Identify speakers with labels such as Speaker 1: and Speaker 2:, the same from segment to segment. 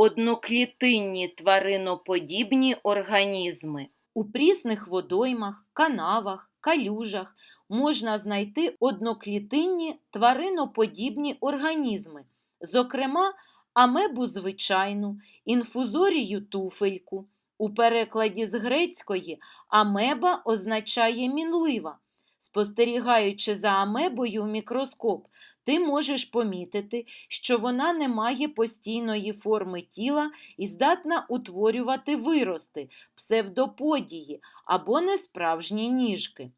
Speaker 1: Одноклітинні твариноподібні організми. У прісних водоймах, канавах, калюжах можна знайти одноклітинні твариноподібні організми, зокрема, амебу звичайну, інфузорію туфельку. У перекладі з грецької амеба означає мінлива. Спостерігаючи за амебою в мікроскоп, ти можеш помітити, що вона не має постійної форми тіла і здатна утворювати вирости, псевдоподії або несправжні ніжки.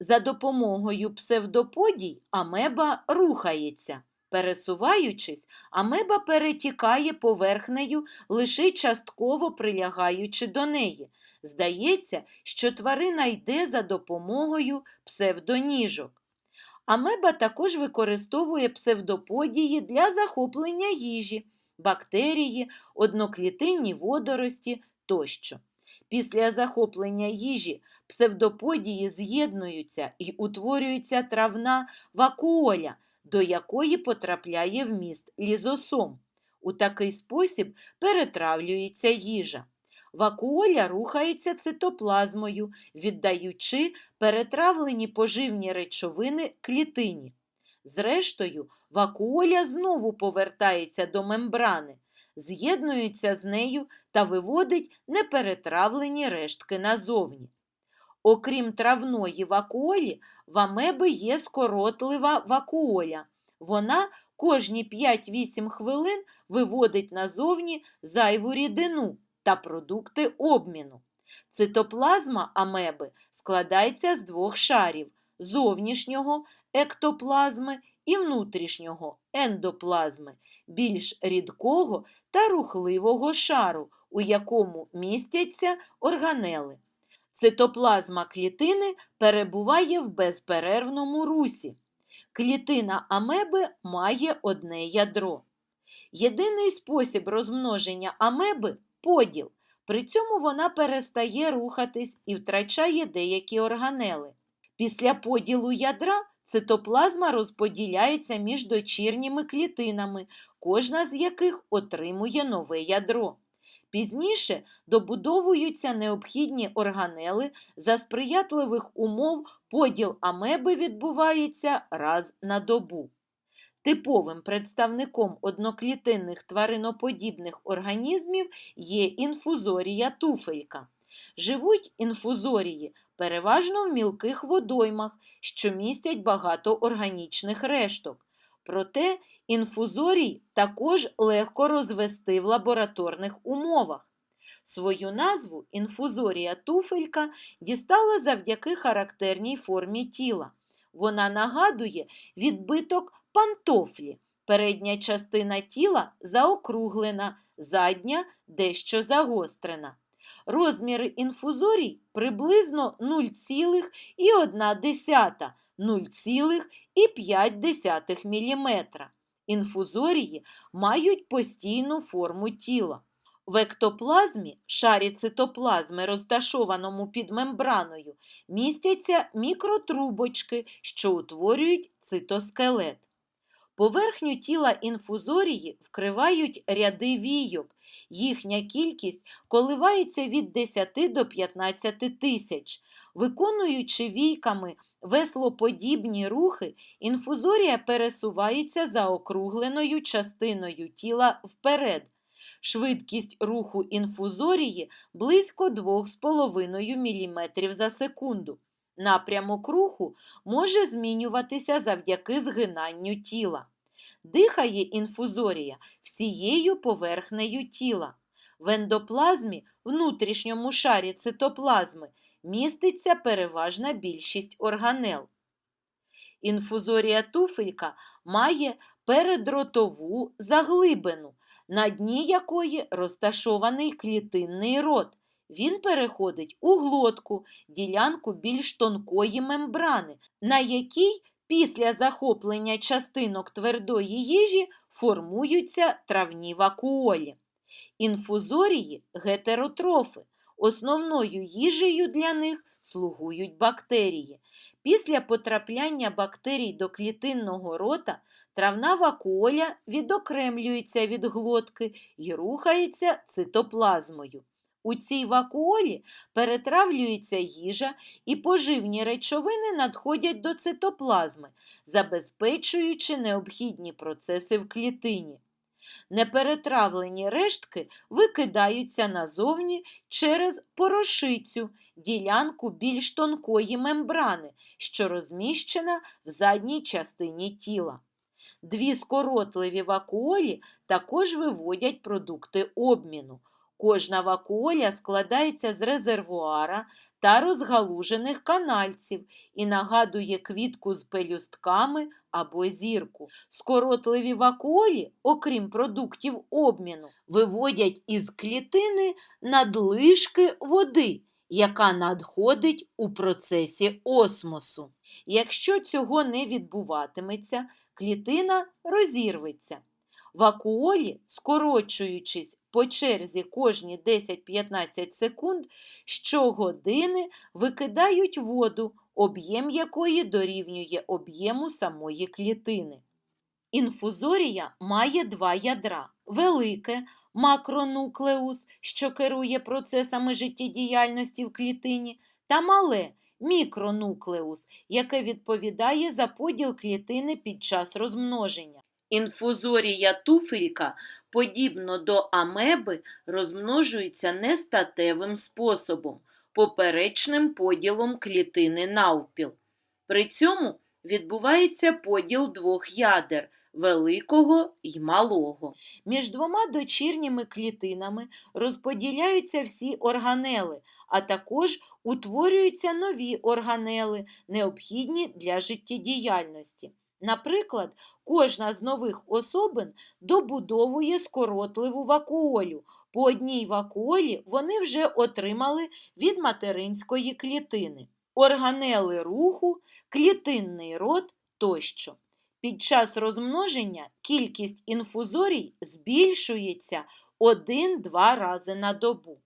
Speaker 1: За допомогою псевдоподій амеба рухається. Пересуваючись, амеба перетікає поверхнею, лише частково прилягаючи до неї. Здається, що тварина йде за допомогою псевдоніжок. Амеба також використовує псевдоподії для захоплення їжі, бактерії, одноклітинні водорості тощо. Після захоплення їжі псевдоподії з'єднуються і утворюється травна вакуоля, до якої потрапляє вміст лізосом. У такий спосіб перетравлюється їжа. Вакуоля рухається цитоплазмою, віддаючи перетравлені поживні речовини клітині. Зрештою, вакуоля знову повертається до мембрани, з'єднується з нею та виводить неперетравлені рештки назовні. Окрім травної вакуолі, в амеби є скоротлива вакуоля. Вона кожні 5-8 хвилин виводить назовні зайву рідину та продукти обміну. Цитоплазма амеби складається з двох шарів зовнішнього ектоплазми і внутрішнього ендоплазми, більш рідкого та рухливого шару, у якому містяться органели. Цитоплазма клітини перебуває в безперервному русі. Клітина амеби має одне ядро. Єдиний спосіб розмноження амеби поділ. При цьому вона перестає рухатись і втрачає деякі органели. Після поділу ядра цитоплазма розподіляється між дочірніми клітинами, кожна з яких отримує нове ядро. Пізніше добудовуються необхідні органели, за сприятливих умов поділ амеби відбувається раз на добу. Типовим представником одноклітинних твариноподібних організмів є інфузорія туфелька. Живуть інфузорії переважно в мілких водоймах, що містять багато органічних решток. Проте інфузорій також легко розвести в лабораторних умовах. Свою назву інфузорія туфелька дістала завдяки характерній формі тіла. Вона нагадує відбиток пантофлі. Передня частина тіла заокруглена, задня дещо загострена. Розміри інфузорій приблизно 0,1 0,5 мм. Інфузорії мають постійну форму тіла. В ектоплазмі, шарі цитоплазми, розташованому під мембраною, містяться мікротрубочки, що утворюють цитоскелет. Поверхню тіла інфузорії вкривають ряди війок. Їхня кількість коливається від 10 до 15 тисяч. Виконуючи війками веслоподібні рухи, інфузорія пересувається за округленою частиною тіла вперед. Швидкість руху інфузорії близько 2,5 мм за секунду. Напрямок руху може змінюватися завдяки згинанню тіла. Дихає інфузорія всією поверхнею тіла. В ендоплазмі, внутрішньому шарі цитоплазми, міститься переважна більшість органел. Інфузорія туфелька має передротову заглибину, на дні якої розташований клітинний рот. Він переходить у глотку, ділянку більш тонкої мембрани, на якій після захоплення частинок твердої їжі формуються травні вакуолі. Інфузорії гетеротрофи. Основною їжею для них слугують бактерії. Після потрапляння бактерій до клітинного рота травна вакуоля відокремлюється від глотки і рухається цитоплазмою. У цій вакуолі перетравлюється їжа і поживні речовини надходять до цитоплазми, забезпечуючи необхідні процеси в клітині. Неперетравлені рештки викидаються назовні через порошицю, ділянку більш тонкої мембрани, що розміщена в задній частині тіла. Дві скоротливі вакуолі також виводять продукти обміну. Кожна вакуоля складається з резервуара та розгалужених канальців і нагадує квітку з пелюстками або зірку. Скоротливі вакуолі, окрім продуктів обміну, виводять із клітини надлишки води, яка надходить у процесі осмосу. Якщо цього не відбуватиметься, клітина розірветься. Вакуолі, скорочуючись по черзі кожні 10-15 секунд, щогодини викидають воду, об'єм якої дорівнює об'єму самої клітини. Інфузорія має два ядра велике макронуклеус, що керує процесами життєдіяльності в клітині, та мале мікронуклеус, яке відповідає за поділ клітини під час розмноження. Інфузорія туфелька, подібно до амеби, розмножується нестатевим способом, поперечним поділом клітини навпіл. При цьому відбувається поділ двох ядер великого й малого. Між двома дочірніми клітинами розподіляються всі органели, а також утворюються нові органели, необхідні для життєдіяльності. Наприклад, кожна з нових особин добудовує скоротливу вакуолю. По одній вакуолі вони вже отримали від материнської клітини, органели руху, клітинний рот тощо. Під час розмноження кількість інфузорій збільшується 1-2 рази на добу.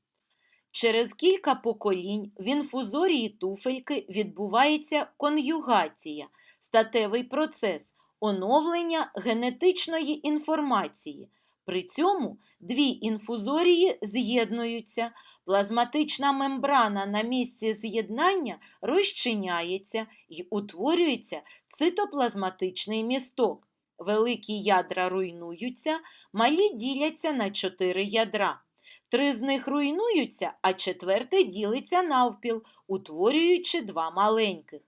Speaker 1: Через кілька поколінь в інфузорії туфельки відбувається конюгація, статевий процес, оновлення генетичної інформації. При цьому дві інфузорії з'єднуються, плазматична мембрана на місці з'єднання розчиняється і утворюється цитоплазматичний місток. Великі ядра руйнуються, малі діляться на чотири ядра. Три з них руйнуються, а четверте ділиться навпіл, утворюючи два маленьких.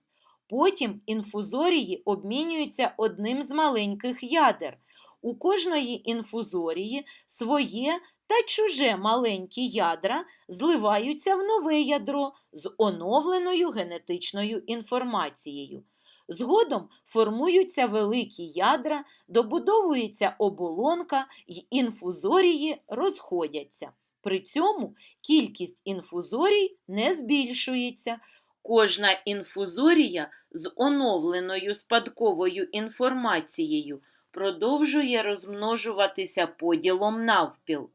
Speaker 1: Потім інфузорії обмінюються одним з маленьких ядер. У кожної інфузорії своє та чуже маленькі ядра зливаються в нове ядро з оновленою генетичною інформацією. Згодом формуються великі ядра, добудовується оболонка й інфузорії розходяться. При цьому кількість інфузорій не збільшується. Кожна інфузорія з оновленою спадковою інформацією продовжує розмножуватися поділом навпіл.